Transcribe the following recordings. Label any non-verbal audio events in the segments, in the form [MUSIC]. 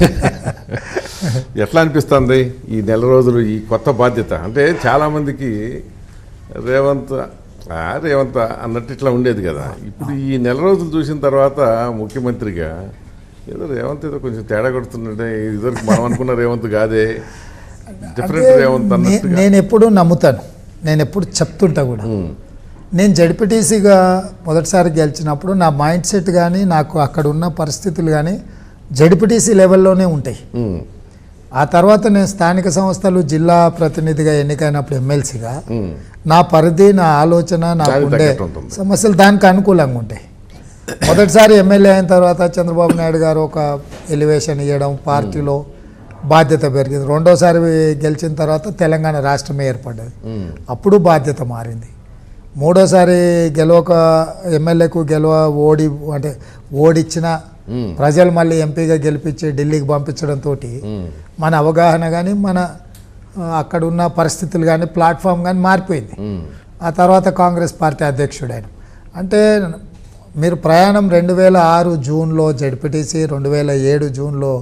[LAUGHS] ఎట్లా అనిపిస్తుంది ఈ నెల రోజులు ఈ కొత్త బాధ్యత? అంటే చాలామందికి రేవంత్ రేవంత్ అన్నట్టు ఇట్లా ఉండేది కదా. ఇప్పుడు ఈ నెల రోజులు చూసిన తర్వాత ముఖ్యమంత్రిగా ఏదో రేవంత్ ఏదో కొంచెం తేడా కొడుతుందంటే ఇదివరకు మనం అనుకున్న రేవంత్ కాదే. డిఫరెంట్ రేవంత్ నేను ఎప్పుడు నమ్ముతాను. నేను ఎప్పుడు చెప్తుంటా కూడా. నేను జడ్పీటీసీగా మొదటిసారి గెలిచినప్పుడు నా మైండ్ సెట్ కానీ నాకు అక్కడ ఉన్న పరిస్థితులు కానీ జడ్పీటీసీ లెవెల్లోనే ఉంటాయి. ఆ తర్వాత నేను స్థానిక సంస్థలు జిల్లా ప్రతినిధిగా ఎన్నికైనప్పుడు ఎమ్మెల్సీగా నా పరిధి నా ఆలోచన నాకు దానికి ఉండే తగ్గట్టు ఉంటుంది. సమస్యలు దానికి అనుకూలంగా ఉంటాయి. మొదటిసారి ఎమ్మెల్యే అయిన తర్వాత చంద్రబాబు నాయుడు గారు ఒక ఎలివేషన్ ఇవ్వడం పార్టీలో బాధ్యత పెరిగింది. రెండోసారి గెలిచిన తర్వాత తెలంగాణ రాష్ట్రం ఏర్పడ్డది. అప్పుడు బాధ్యత మారింది. మూడోసారి గెలవక ఎమ్మెల్యేకు గెలవ ఓడి అంటే ఓడిచ్చిన ప్రజలు మళ్ళీ ఎంపీగా గెలిపించి ఢిల్లీకి పంపించడంతో మన అవగాహన కానీ మన అక్కడ ఉన్న పరిస్థితులు కానీ ప్లాట్ఫామ్ కానీ మారిపోయింది. ఆ తర్వాత కాంగ్రెస్ పార్టీ అధ్యక్షుడు ఆయన అంటే మీరు ప్రయాణం రెండు వేల ఆరు జూన్లో జడ్పీటీసీ రెండు వేల ఏడు జూన్లో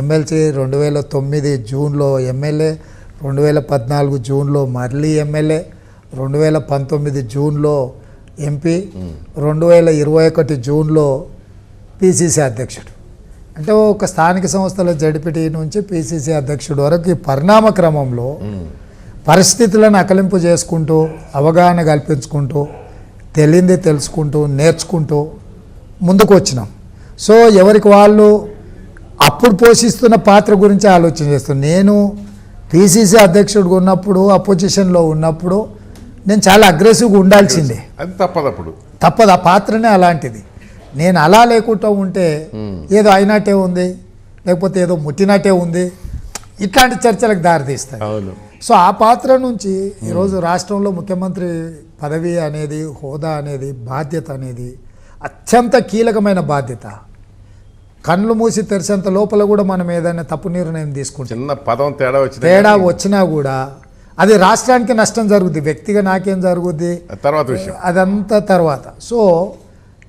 ఎమ్మెల్సీ రెండు వేల తొమ్మిది జూన్లో ఎమ్మెల్యే రెండు వేల పద్నాలుగు జూన్లో మళ్ళీ ఎమ్మెల్యే రెండు వేల పంతొమ్మిది జూన్లో ఎంపీ రెండు వేల ఇరవై ఒకటి జూన్లో పిసిసి అధ్యక్షుడు. అంటే ఒక స్థానిక సంస్థల జడ్పీటీ నుంచి పిసిసి అధ్యక్షుడు వరకు ఈ పరిణామ క్రమంలో పరిస్థితులను అకలింపు చేసుకుంటూ అవగాహన కల్పించుకుంటూ తెలియంది తెలుసుకుంటూ నేర్చుకుంటూ ముందుకు వచ్చినాం సో ఎవరికి వాళ్ళు అప్పుడు పోషిస్తున్న పాత్ర గురించి ఆలోచన చేస్తాను నేను పిసిసి అధ్యక్షుడిగా ఉన్నప్పుడు అపోజిషన్లో ఉన్నప్పుడు నేను చాలా అగ్రెసివ్గా ఉండాల్సిందే. అది తప్పదప్పుడు. తప్పదు. ఆ పాత్రనే అలాంటిది. నేను అలా లేకుండా ఉంటే ఏదో అయినట్టే ఉంది లేకపోతే ఏదో ముట్టినట్టే ఉంది. ఇట్లాంటి చర్చలకు దారితీస్తాయి. సో ఆ పాత్ర నుంచి ఈరోజు రాష్ట్రంలో ముఖ్యమంత్రి పదవి అనేది హోదా అనేది బాధ్యత అనేది అత్యంత కీలకమైన బాధ్యత. కళ్ళు మూసి తెరిచేంత లోపల కూడా మనం ఏదైనా తప్పు నిర్ణయం తీసుకుంటాం చిన్న పదం తేడా వచ్చిన తేడా వచ్చినా కూడా అది రాష్ట్రానికి నష్టం జరుగుద్ది వ్యక్తిగా నాకేం జరుగుద్ది? తర్వాత విషయం. అదంతా తర్వాత. సో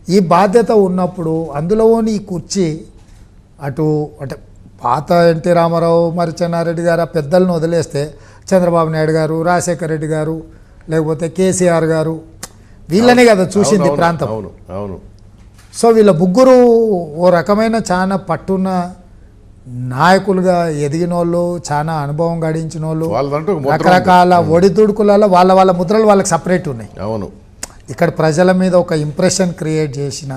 ఈ బాధ్యత ఉన్నప్పుడు అందులోని ఈ కుర్చీ అటు అంటే పాత ఎన్టీ రామారావు మరి చెన్నారెడ్డి గారు ఆ పెద్దలను వదిలేస్తే చంద్రబాబు నాయుడు గారు రాజశేఖర రెడ్డి గారు లేకపోతే కేసీఆర్ గారు వీళ్ళనే కదా చూసింది ప్రాంతం. అవును అవును సో వీళ్ళ ముగ్గురు ఓ రకమైన చాలా పట్టున్న నాయకులుగా ఎదిగిన వాళ్ళు చాలా అనుభవం గడించిన వాళ్ళు. రకరకాల ఒడిదుడుకులలో వాళ్ళ వాళ్ళ ముద్రలు వాళ్ళకి సపరేట్ ఉన్నాయి. అవును. ఇక్కడ ప్రజల మీద ఒక ఇంప్రెషన్ క్రియేట్ చేసిన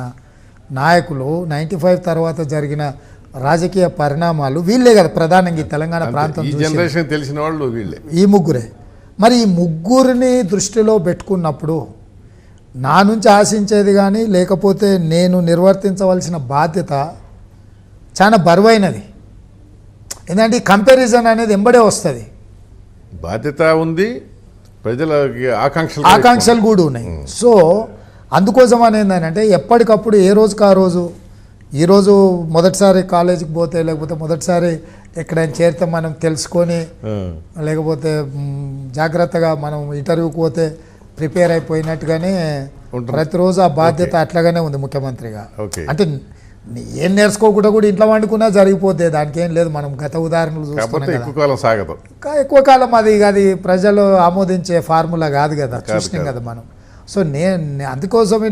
నాయకులు నైంటీ ఫైవ్ తర్వాత జరిగిన రాజకీయ పరిణామాలు వీళ్ళే కదా ప్రధానంగా ఈ తెలంగాణ ప్రాంతం జనరేషన్ తెలిసిన వాళ్ళు వీళ్ళే. ఈ ముగ్గురే. మరి ఈ ముగ్గురిని దృష్టిలో పెట్టుకున్నప్పుడు నా నుంచి ఆశించేది కానీ లేకపోతే నేను నిర్వర్తించవలసిన బాధ్యత చాలా బరువైనది. ఎందుకంటే ఈ కంపారిజన్ అనేది ఎంబడే వస్తుంది. బాధ్యత ఉంది ప్రజలకి ఆకాంక్షలు ఆకాంక్షలు కూడా ఉన్నాయి. సో అందుకోసం అనేది ఏంటంటే ఎప్పటికప్పుడు ఏ రోజుకి ఆ రోజు ఈరోజు మొదటిసారి కాలేజీకి పోతే లేకపోతే మొదటిసారి ఎక్కడైనా చేరితే మనం తెలుసుకొని లేకపోతే జాగ్రత్తగా మనం ఇంటర్వ్యూకి పోతే ప్రిపేర్ అయిపోయినట్టుగానే. ప్రతిరోజు ఆ బాధ్యత అట్లాగానే ఉంది ముఖ్యమంత్రిగా. అంటే ఏం నేర్చుకోకుండా కూడా ఇంట్లో వండుకున్నా జరిగిపోతే దానికి ఏం లేదు. మనం గత ఉదాహరణలు చూస్తున్నాం ఎక్కువ కాలం సాగదు. ఎక్కువ కాలం అది అది ప్రజలు ఆమోదించే ఫార్ములా కాదు కదా. చూసినాం. కదా. మనం. సో నేను అందుకోసమే